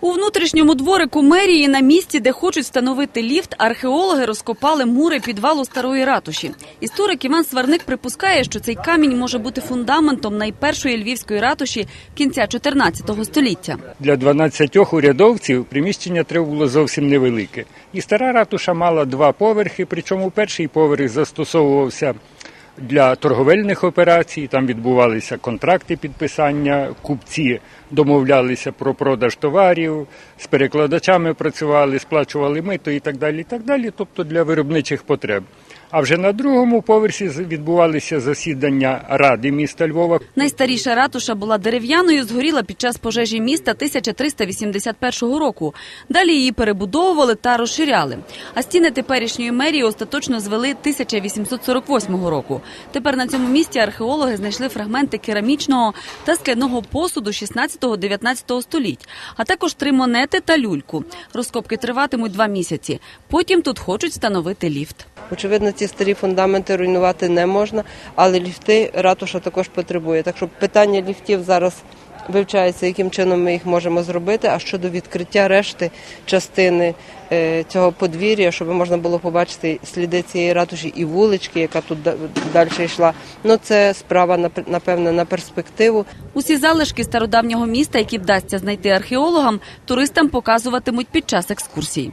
У внутрішньому дворику мерії на місці, де хочуть встановити ліфт, археологи розкопали мури підвалу старої ратуші. Історик Іван Сварник припускає, що цей камінь може бути фундаментом найпершої львівської ратуші кінця 14 століття. Для 12 урядовців приміщення треба було зовсім невелике. І стара ратуша мала два поверхи, причому перший поверх застосовувався для торговельних операцій. Там відбувалися контракти підписання, купці домовлялися про продаж товарів, з перекладачами працювали, сплачували мито і так далі. І так далі, тобто для виробничих потреб. А вже на другому поверсі відбувалися засідання ради міста Львова. Найстаріша ратуша була дерев'яною, згоріла під час пожежі міста 1381 року. Далі її перебудовували та розширяли. А стіни теперішньої мерії остаточно звели 1848 року. Тепер на цьому місці археологи знайшли фрагменти керамічного та скляного посуду 16-19 століть, а також три монети та люльку. Розкопки триватимуть два місяці. Потім тут хочуть встановити ліфт. Очевидно, ці старі фундаменти руйнувати не можна, але ліфти ратуша також потребує. Так що питання ліфтів зараз вивчається, яким чином ми їх можемо зробити. А щодо відкриття решти частини е, цього подвір'я, щоб можна було побачити сліди цієї ратуші і вулички, яка тут далі йшла. Ну це справа нап- напевне на перспективу. Усі залишки стародавнього міста, які вдасться знайти археологам, туристам показуватимуть під час екскурсій.